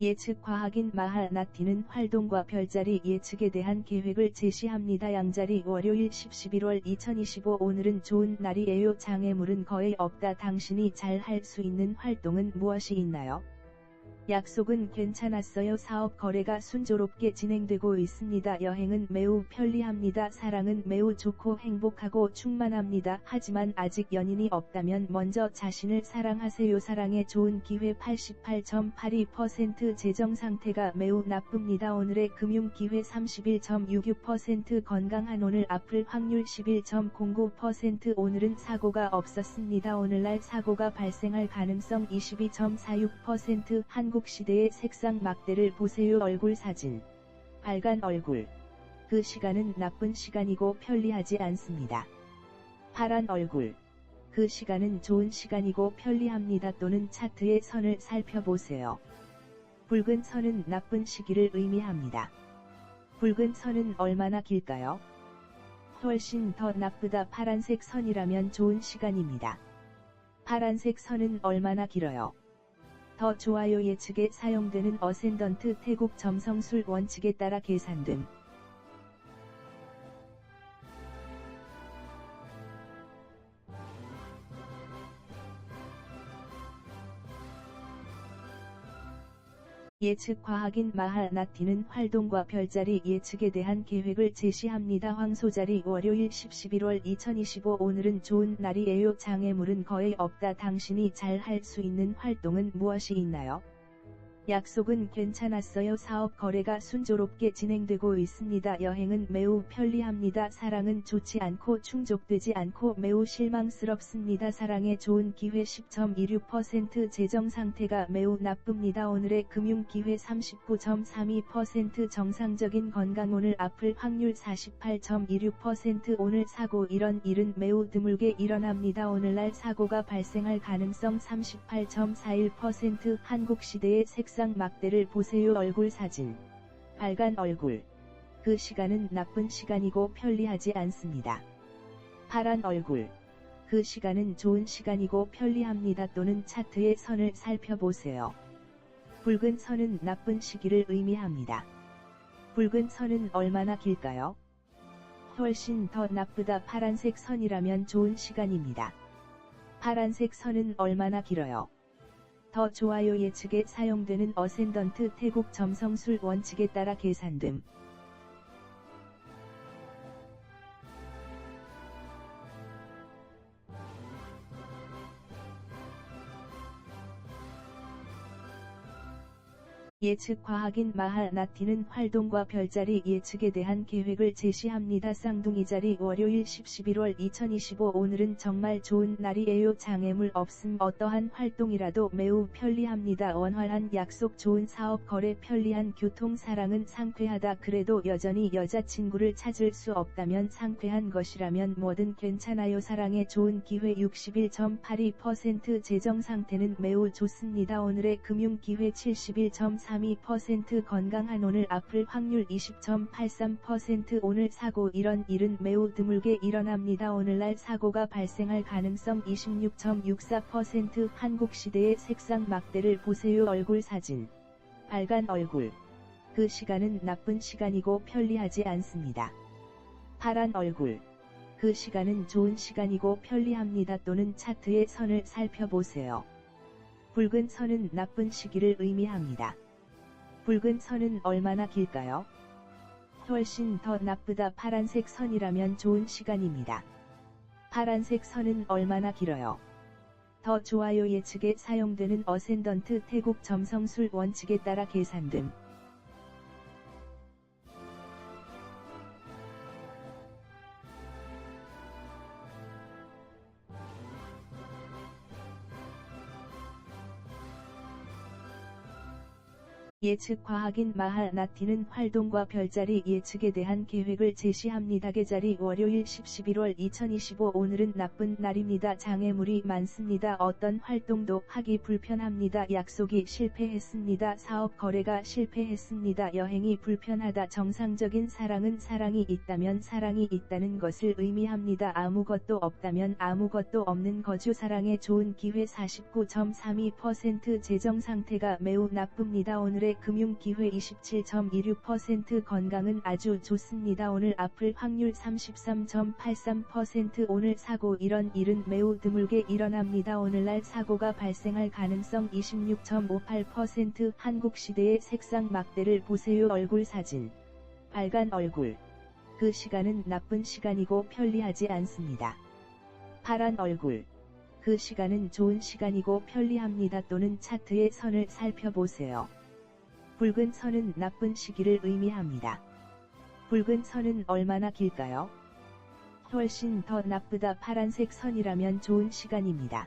예측 과학인 마하나티는 활동과 별자리 예측에 대한 계획을 제시합니다. 양자리 월요일 10 11월 2025 오늘은 좋은 날이에요. 장애물은 거의 없다. 당신이 잘 할 수 있는 활동은 무엇이 있나요? 약속은 괜찮았어요. 사업 거래가 순조롭게 진행되고 있습니다. 여행은 매우 편리합니다. 사랑은 매우 좋고 행복하고 충만합니다. 하지만 아직 연인이 없다면 먼저 자신을 사랑하세요. 사랑에 좋은 기회 88.82% 재정 상태가 매우 나쁩니다. 오늘의 금융 기회 31.66% 건강한 오늘 아플 확률 11.09% 오늘은 사고가 없었습니다. 오늘날 사고가 발생할 가능성 22.46% 한국 한국 시대의 색상 막대를 보세요 얼굴 사진. 빨간 얼굴. 그 시간은 나쁜 시간이고 편리하지 않습니다. 파란 얼굴. 그 시간은 좋은 시간이고 편리합니다. 또는 차트의 선을 살펴보세요. 붉은 선은 나쁜 시기를 의미합니다. 붉은 선은 얼마나 길까요? 훨씬 더 나쁘다 파란색 선이라면 좋은 시간입니다. 파란색 선은 얼마나 길어요? 더 좋아요 예측에 사용되는 어센던트 태국 점성술 원칙에 따라 계산됨. 예측 과학인 마하나티는 활동과 별자리 예측에 대한 계획을 제시합니다. 황소자리 월요일 10 11월 2025 오늘은 좋은 날이에요. 장애물은 거의 없다. 당신이 잘 할 수 있는 활동은 무엇이 있나요? 약속은 괜찮았어요. 사업 거래가 순조롭게 진행되고 있습니다. 여행은 매우 편리합니다. 사랑은 좋지 않고 충족되지 않고 매우 실망스럽습니다. 사랑에 좋은 기회 10.26% 재정 상태가 매우 나쁩니다. 오늘의 금융 기회 39.32% 정상적인 건강 오늘 아플 확률 48.26% 오늘 사고 이런 일은 매우 드물게 일어납니다. 오늘날 사고가 발생할 가능성 38.41% 한국 시대의 색상 옥상 막대를 보세요 얼굴 사진. 빨간 얼굴. 그 시간은 나쁜 시간이고 편리하지 않습니다. 파란 얼굴. 그 시간은 좋은 시간이고 편리합니다. 또는 차트의 선을 살펴보세요. 붉은 선은 나쁜 시기를 의미합니다. 붉은 선은 얼마나 길까요? 훨씬 더 나쁘다 파란색 선이라면 좋은 시간입니다. 파란색 선은 얼마나 길어요? 더 좋아요 예측에 사용되는 어센던트 태국 점성술 원칙에 따라 계산됨. 예측 과학인 마하나티는 활동과 별자리 예측에 대한 계획을 제시합니다. 쌍둥이 자리 월요일 10 11월 2025 오늘은 정말 좋은 날이에요. 장애물 없음 어떠한 활동이라도 매우 편리합니다. 원활한 약속 좋은 사업 거래 편리한 교통 사랑은 상쾌하다. 그래도 여전히 여자친구를 찾을 수 없다면 상쾌한 것이라면 뭐든 괜찮아요. 사랑에 좋은 기회 61.82% 재정 상태는 매우 좋습니다. 오늘의 금융 기회 71.4 32% 건강한 오늘 아플 확률 20.83% 오늘 사고 이런 일은 매우 드물게 일어납니다. 오늘날 사고가 발생할 가능성 26.64% 한국 시대의 색상 막대를 보세요 얼굴 사진. 빨간 얼굴. 그 시간은 나쁜 시간이고 편리하지 않습니다. 파란 얼굴. 그 시간은 좋은 시간이고 편리합니다. 또는 차트의 선을 살펴보세요. 붉은 선은 나쁜 시기를 의미합니다. 붉은 선은 얼마나 길까요? 훨씬 더 나쁘다 파란색 선이라면 좋은 시간입니다. 파란색 선은 얼마나 길어요? 더 좋아요 예측에 사용되는 어센던트 태국 점성술 원칙에 따라 계산됨. 예측 과학인 마하나티는 활동과 별자리 예측에 대한 계획을 제시합니다. 계자리 월요일 10 11월 2025 오늘은 나쁜 날입니다. 장애물이 많습니다. 어떤 활동도 하기 불편합니다. 약속이 실패했습니다. 사업 거래가 실패했습니다. 여행이 불편하다. 정상적인 사랑은 사랑이 있다면 사랑이 있다는 것을 의미합니다. 아무것도 없다면 아무것도 없는 거주 사랑에 좋은 기회 49.32% 재정 상태가 매우 나쁩니다. 오늘의 오늘의 금융기회 27.26% 건강은 아주 좋습니다. 오늘 앞을 확률 33.83% 오늘 사고 이런 일은 매우 드물게 일어납니다. 오늘날 사고가 발생할 가능성 26.58% 한국 시대의 색상 막대를 보세요. 얼굴 사진. 빨간 얼굴. 그 시간은 나쁜 시간이고 편리하지 않습니다. 파란 얼굴. 그 시간은 좋은 시간이고 편리합니다. 또는 차트의 선을 살펴보세요. 붉은 선은 나쁜 시기를 의미합니다. 붉은 선은 얼마나 길까요? 훨씬 더 나쁘다 파란색 선이라면 좋은 시간입니다.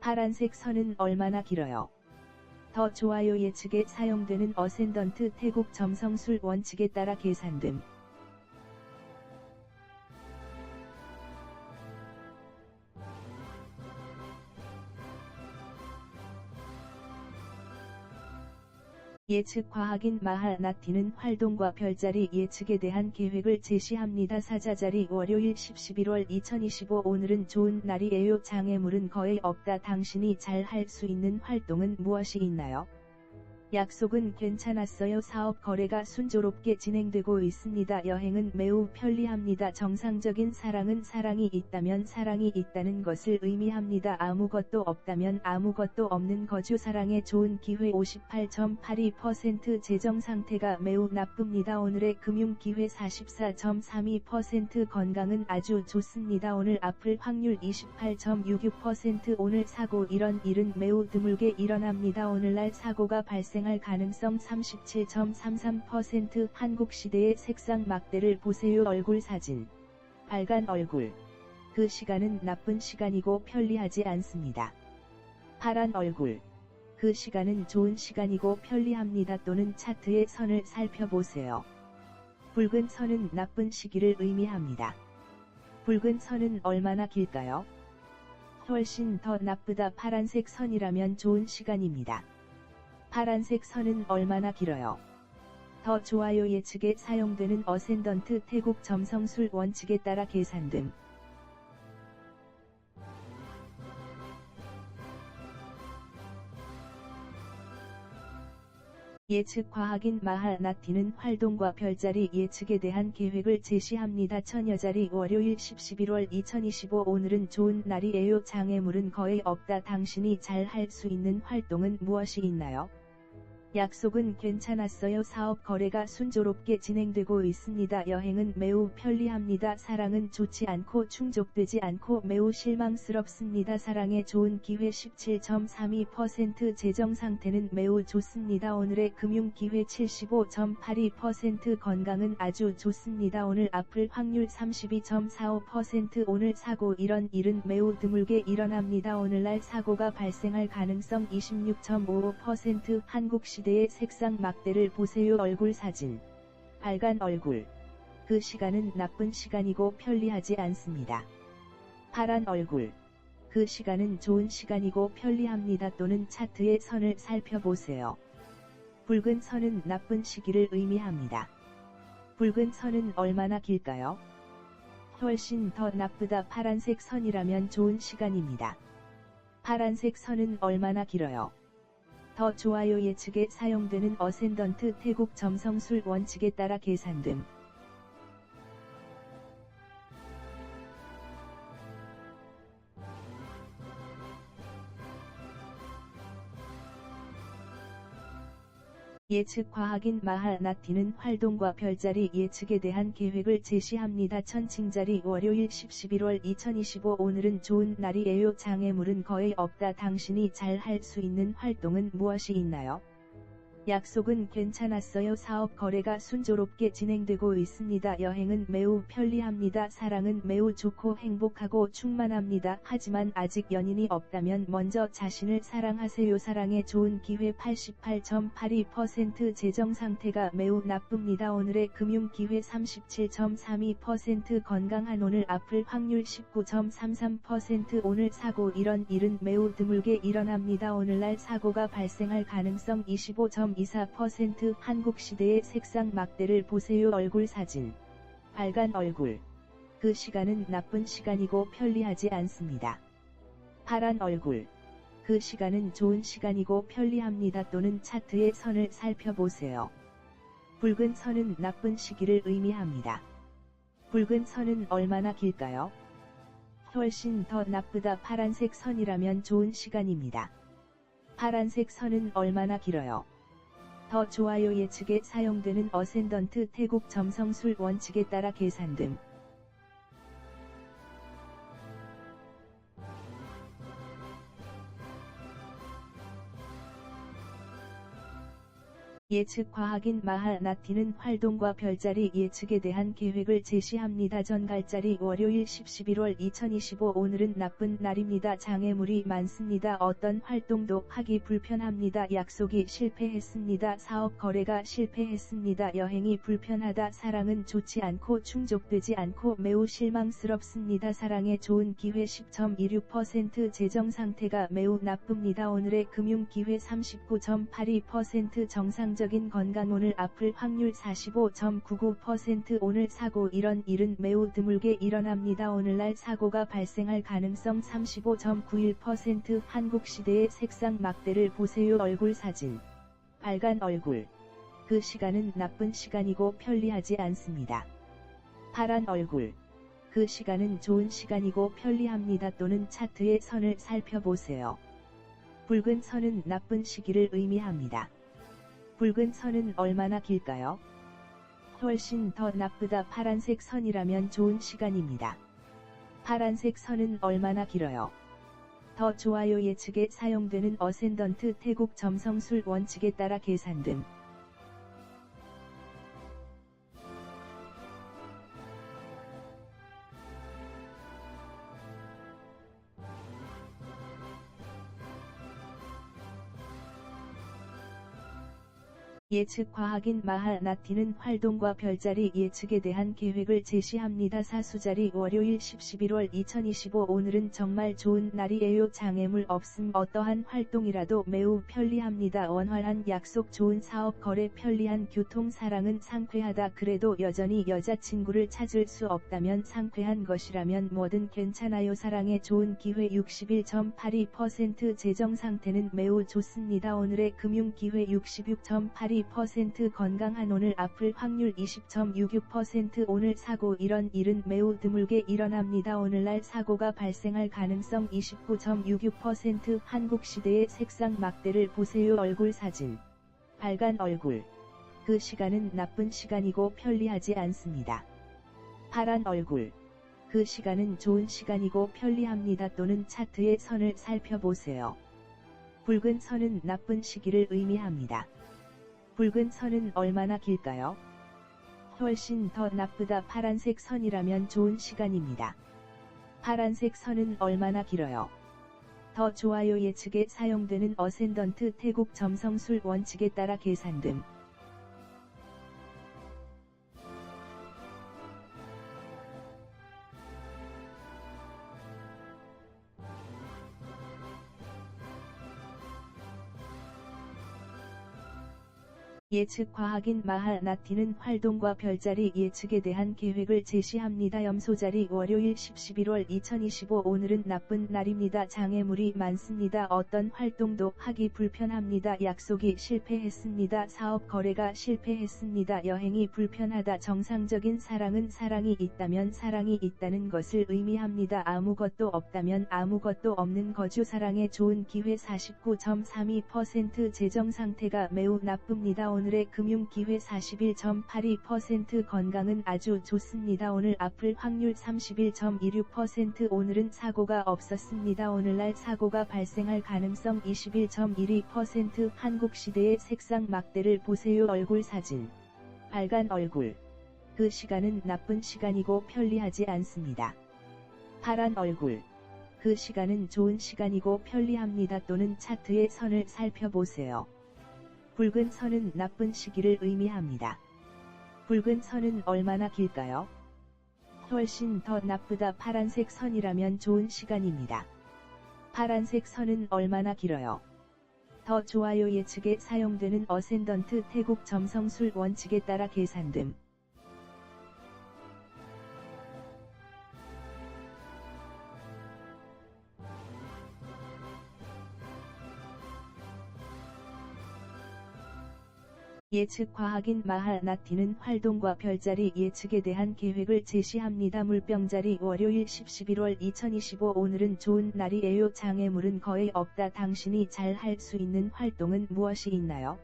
파란색 선은 얼마나 길어요? 더 좋아요 예측에 사용되는 어센던트 태국 점성술 원칙에 따라 계산됨. 예측 과학인 마하나티는 활동과 별자리 예측에 대한 계획을 제시합니다. 사자자리 월요일 10 11월 2025 오늘은 좋은 날이에요. 장애물은 거의 없다. 당신이 잘 할 수 있는 활동은 무엇이 있나요? 약속은 괜찮았어요. 사업 거래가 순조롭게 진행되고 있습니다. 여행은 매우 편리합니다. 정상적인 사랑은 사랑이 있다면 사랑이 있다는 것을 의미합니다. 아무것도 없다면 아무것도 없는 거주 사랑에 좋은 기회 58.82% 재정 상태가 매우 나쁩니다. 오늘의 금융 기회 44.32% 건강은 아주 좋습니다. 오늘 앞을 확률 28.66% 오늘 사고 이런 일은 매우 드물게 일어납니다. 오늘날 사고가 발생 발생할 가능성 37.33% 한국 시대의 색상 막대를 보세요 얼굴 사진. 빨간 얼굴. 그 시간은 나쁜 시간이고 편리하지 않습니다. 파란 얼굴. 그 시간은 좋은 시간이고 편리합니다 또는 차트의 선을 살펴보세요. 붉은 선은 나쁜 시기를 의미합니다. 붉은 선은 얼마나 길까요? 훨씬 더 나쁘다 파란색 선이라면 좋은 시간입니다. 파란색 선은 얼마나 길어요? 더 좋아요 예측에 사용되는 어센던트 태국 점성술 원칙에 따라 계산됨. 예측 과학인 마하나티는 활동과 별자리 예측에 대한 계획을 제시합니다. 처녀자리 월요일 10 11월 2025 오늘은 좋은 날이에요. 장애물은 거의 없다. 당신이 잘 할 수 있는 활동은 무엇이 있나요? 약속은 괜찮았어요. 사업 거래가 순조롭게 진행되고 있습니다. 여행은 매우 편리합니다. 사랑은 좋지 않고 충족되지 않고 매우 실망스럽습니다. 사랑에 좋은 기회 17.32% 재정 상태는 매우 좋습니다. 오늘의 금융 기회 75.82% 건강은 아주 좋습니다. 오늘 앞을 확률 32.45% 오늘 사고 이런 일은 매우 드물게 일어납니다. 오늘날 사고가 발생할 가능성 26.55% 한국시 시대의 색상 막대를 보세요 얼굴 사진. 빨간 얼굴. 그 시간은 나쁜 시간이고 편리하지 않습니다. 파란 얼굴. 그 시간은 좋은 시간이고 편리합니다 또는 차트의 선을 살펴보세요. 붉은 선은 나쁜 시기를 의미합니다. 붉은 선은 얼마나 길까요? 훨씬 더 나쁘다 파란색 선이라면 좋은 시간입니다. 파란색 선은 얼마나 길어요? 더 좋아요 예측에 사용되는 어센던트 태국 점성술 원칙에 따라 계산됨. 예측 과학인 마하나티는 활동과 별자리 예측에 대한 계획을 제시합니다. 천칭자리 월요일 10 11월 2025 오늘은 좋은 날이에요. 장애물은 거의 없다. 당신이 잘 할 수 있는 활동은 무엇이 있나요? 약속은 괜찮았어요. 사업 거래가 순조롭게 진행되고 있습니다. 여행은 매우 편리합니다. 사랑은 매우 좋고 행복하고 충만합니다. 하지만 아직 연인이 없다면 먼저 자신을 사랑하세요. 사랑에 좋은 기회 88.82% 재정 상태가 매우 나쁩니다. 오늘의 금융 기회 37.32% 건강한 오늘 앞을 확률 19.33% 오늘 사고 이런 일은 매우 드물게 일어납니다. 오늘날 사고가 발생할 가능성 25. 24% 한국 시대의 색상 막대를 보세요 얼굴 사진. 빨간 얼굴. 그 시간은 나쁜 시간이고 편리하지 않습니다. 파란 얼굴. 그 시간은 좋은 시간이고 편리합니다 또는 차트의 선을 살펴보세요. 붉은 선은 나쁜 시기를 의미합니다. 붉은 선은 얼마나 길까요? 훨씬 더 나쁘다 파란색 선이라면 좋은 시간입니다. 파란색 선은 얼마나 길어요? 더 좋아요 예측에 사용되는 어센던트 태국 점성술 원칙에 따라 계산 등 예측 과학인 마하나티는 활동과 별자리 예측에 대한 계획을 제시합니다. 전갈자리 월요일 10, 11월 2025 오늘은 나쁜 날입니다. 장애물이 많습니다. 어떤 활동도 하기 불편합니다. 약속이 실패했습니다. 사업 거래가 실패했습니다. 여행이 불편하다. 사랑은 좋지 않고 충족되지 않고 매우 실망스럽습니다. 사랑에 좋은 기회 10.26% 재정 상태가 매우 나쁩니다. 오늘의 금융 기회 39.82% 정상 적인 건강 오늘 아플 확률 45.99% 오늘 사고 이런 일은 매우 드물게 일어납니다. 오늘날 사고가 발생할 가능성 35.91% 한국 시대의 색상 막대를 보세요. 얼굴 사진. 빨간 얼굴. 그 시간은 나쁜 시간이고 편리하지 않습니다. 파란 얼굴. 그 시간은 좋은 시간이고 편리합니다. 또는 차트의 선을 살펴보세요. 붉은 선은 나쁜 시기를 의미합니다. 붉은 선은 얼마나 길까요? 훨씬 더 나쁘다 파란색 선이라면 좋은 시간입니다. 파란색 선은 얼마나 길어요? 더 좋아요 예측에 사용되는 어센던트 태국 점성술 원칙에 따라 계산 등 예측 과학인 마하나티는 활동과 별자리 예측에 대한 계획을 제시합니다. 사수자리 월요일 10, 11월 2025 오늘은 정말 좋은 날이에요. 장애물 없음 어떠한 활동이라도 매우 편리합니다. 원활한 약속 좋은 사업 거래 편리한 교통 사랑은 상쾌하다. 그래도 여전히 여자친구를 찾을 수 없다면 상쾌한 것이라면 뭐든 괜찮아요. 사랑에 좋은 기회 61.82% 재정 상태는 매우 좋습니다. 오늘의 금융 기회 66.82 2% 건강한 오늘 아플 확률 20.66% 오늘 사고 이런 일은 매우 드물게 일어납니다. 오늘날 사고가 발생할 가능성 29.66% 한국 시대의 색상 막대를 보세요. 얼굴 사진. 빨간 얼굴. 그 시간은 나쁜 시간이고 편리하지 않습니다. 파란 얼굴. 그 시간은 좋은 시간이고 편리합니다. 또는 차트의 선을 살펴보세요. 붉은 선은 나쁜 시기를 의미합니다. 붉은 선은 얼마나 길까요? 훨씬 더 나쁘다 파란색 선이라면 좋은 시간입니다. 파란색 선은 얼마나 길어요? 더 좋아요 예측에 사용되는 어센던트 태국 점성술 원칙에 따라 계산 등 예측 과학인 마하나티는 활동과 별자리 예측에 대한 계획을 제시합니다. 염소자리 월요일 10, 11월 2025 오늘은 나쁜 날입니다. 장애물이 많습니다. 어떤 활동도 하기 불편합니다. 약속이 실패했습니다. 사업 거래가 실패했습니다. 여행이 불편하다. 정상적인 사랑은 사랑이 있다면 사랑이 있다는 것을 의미합니다. 아무것도 없다면 아무것도 없는 거주 사랑에 좋은 기회 49.32% 재정 상태가 매우 나쁩니다. 오늘 오늘의 금융기회 41.82% 건강은 아주 좋습니다. 오늘 아플 확률 31.26% 오늘은 사고가 없었습니다. 오늘날 사고가 발생할 가능성 21.12% 한국시대의 색상 막대를 보세요. 얼굴 사진. 빨간 얼굴. 그 시간은 나쁜 시간이고 편리하지 않습니다. 파란 얼굴. 그 시간은 좋은 시간이고 편리합니다. 또는 차트의 선을 살펴보세요. 붉은 선은 나쁜 시기를 의미합니다. 붉은 선은 얼마나 길까요? 훨씬 더 나쁘다 파란색 선이라면 좋은 시간입니다. 파란색 선은 얼마나 길어요? 더 좋아요 예측에 사용되는 어센던트 태국 점성술 원칙에 따라 계산 등 예측 과학인 마하나티는 활동과 별자리 예측에 대한 계획을 제시합니다. 물병자리 월요일 10, 11월 2025 오늘은 좋은 날이에요. 장애물은 거의 없다. 당신이 잘 할 수 있는 활동은 무엇이 있나요?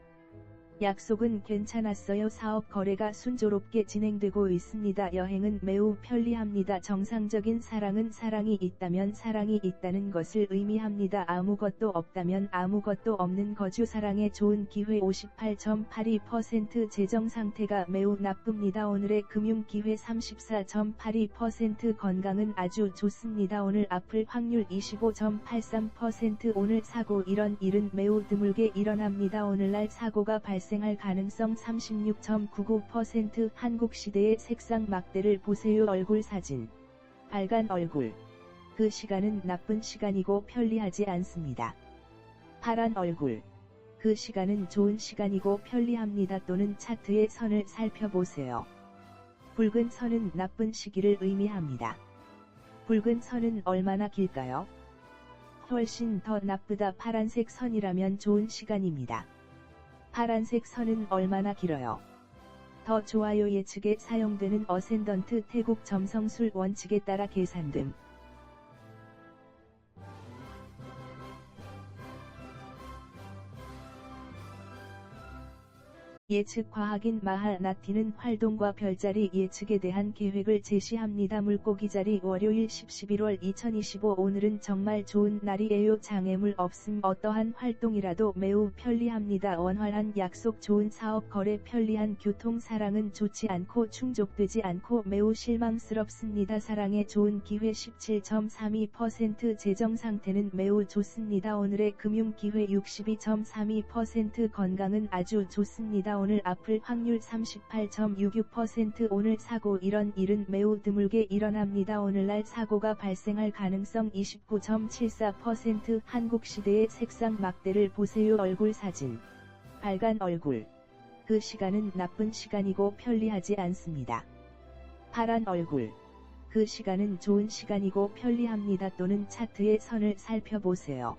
약속은 괜찮았어요. 사업 거래가 순조롭게 진행되고 있습니다. 여행은 매우 편리합니다. 정상적인 사랑은 사랑이 있다면 사랑이 있다는 것을 의미합니다. 아무것도 없다면 아무것도 없는 거주 사랑의 좋은 기회 58.82% 재정 상태가 매우 나쁩니다. 오늘의 금융 기회 34.82% 건강은 아주 좋습니다. 오늘 아플 확률 25.83% 오늘 사고 이런 일은 매우 드물게 일어납니다. 오늘날 사고가 발생 발생할 가능성 36.99% 한국 시대의 색상 막대를 보세요 얼굴 사진. 빨간 얼굴. 그 시간은 나쁜 시간이고 편리하지 않습니다. 파란 얼굴. 그 시간은 좋은 시간이고 편리합니다 또는 차트의 선을 살펴보세요. 붉은 선은 나쁜 시기를 의미합니다. 붉은 선은 얼마나 길까요? 훨씬 더 나쁘다 파란색 선이라면 좋은 시간입니다. 파란색 선은 얼마나 길어요? 더 좋아요 예측에 사용되는 어센던트 태국 점성술 원칙에 따라 계산됨. 예측 과학인 마하나티는 활동과 별자리 예측에 대한 계획을 제시합니다. 물고기 자리 월요일 10, 11월 2025 오늘은 정말 좋은 날이에요. 장애물 없음 어떠한 활동이라도 매우 편리합니다. 원활한 약속 좋은 사업 거래 편리한 교통 사랑은 좋지 않고 충족되지 않고 매우 실망스럽습니다. 사랑에 좋은 기회 17.32% 재정 상태는 매우 좋습니다. 오늘의 금융 기회 62.32% 건강은 아주 좋습니다. 오늘 아플 확률 38.66% 오늘 사고 이런 일은 매우 드물게 일어납니다. 오늘날 사고가 발생할 가능성 29.74% 한국 시대의 색상 막대를 보세요 얼굴 사진. 빨간 얼굴. 그 시간은 나쁜 시간이고 편리하지 않습니다. 파란 얼굴. 그 시간은 좋은 시간이고 편리합니다 또는 차트의 선을 살펴보세요.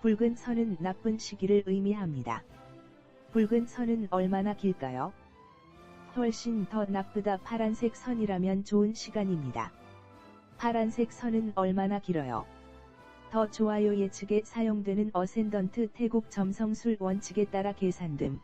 붉은 선은 나쁜 시기를 의미합니다. 붉은 선은 얼마나 길까요? 훨씬 더 나쁘다 파란색 선이라면 좋은 시간입니다. 파란색 선은 얼마나 길어요? 더 좋아요 예측에 사용되는 어센던트 태국 점성술 원칙에 따라 계산됨.